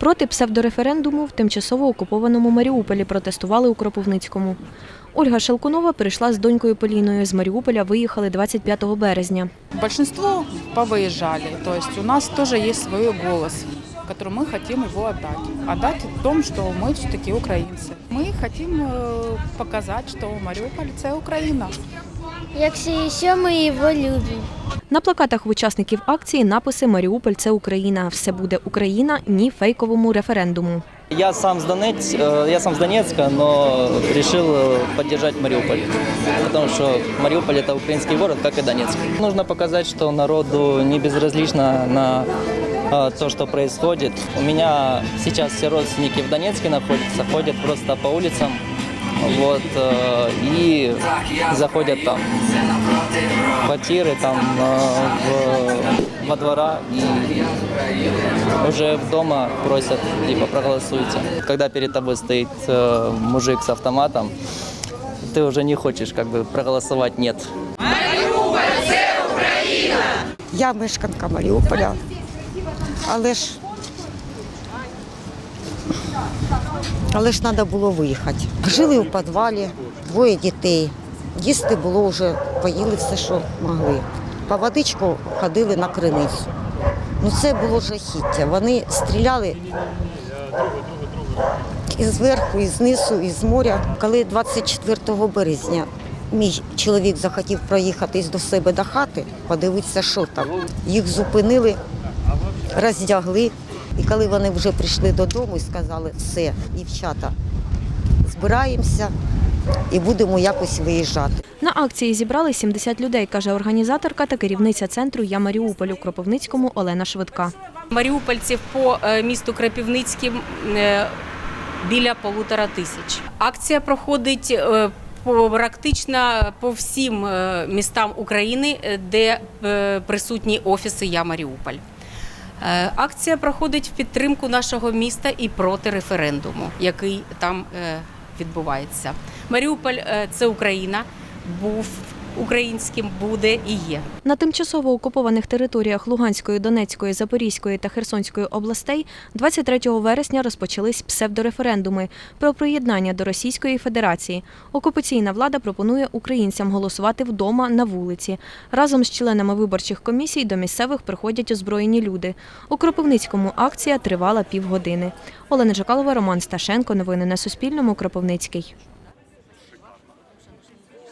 Проти псевдореферендуму в тимчасово окупованому Маріуполі протестували у Кропивницькому. Ольга Шелкунова прийшла з донькою Поліною. З Маріуполя виїхали 25 березня. Большинство повыезжали, то есть у нас тоже есть свой голос, который мы хотим его отдать. Отдать в том, что мы все-таки украинцы. Мы хотим э, показать, что Мариуполь – это Украина. Якщо ще ми його любимо. На плакатах в учасників акції написи Маріуполь це Україна. Все буде Україна, ні фейковому референдуму. Я сам с Донец, э, я сам с Донецка, но решил э, поддержать Мариуполь, потому что Мариуполь это украинский город, как и Донецк. Нужно показать, что народу не безразлично на э, то, что происходит. У меня сейчас все родственники в Донецке находятся, ходят просто по улицам, вот, э, и заходят там в квартиры, там э, в, во двора и уже дома просят, типа, проголосуйте. Когда перед тобой стоит э, мужик с автоматом, ты уже не хочешь как бы проголосовать «нет». Я мешканка Маріуполя, але ж але ж треба було виїхати. Жили у підвалі, двоє дітей. Їсти було вже, поїли все, що могли. По водичку ходили на криницю. Ну це було жахіття. Вони стріляли і зверху, і знизу, і з моря. Коли 24 березня мій чоловік захотів проїхатись до себе до хати, подивитися, що там. Їх зупинили, роздягли. І коли вони вже прийшли додому і сказали, все, дівчата, збираємося і будемо якось виїжджати. На акції зібрали 70 людей, каже організаторка та керівниця центру Я Маріуполь у Кропивницькому Олена Швидка. маріупольців по е, місту Крапівницьким е, біля полутора тисяч. Акція проходить е, по практично по всім містам України, де присутні офіси Я Маріуполь. Е, Акція проходить в підтримку нашого міста і проти референдуму, який там е, відбувається. Маріуполь е, це Україна, був українським, буде і є. На тимчасово окупованих територіях Луганської, Донецької, Запорізької та Херсонської областей 23 вересня розпочались псевдореферендуми про приєднання до Російської Федерації. Окупаційна влада пропонує українцям голосувати вдома на вулиці. Разом з членами виборчих комісій до місцевих приходять озброєні люди. У Кропивницькому акція тривала півгодини. Олена Жакалова, Роман Сташенко. Новини на Суспільному. Кропивницький.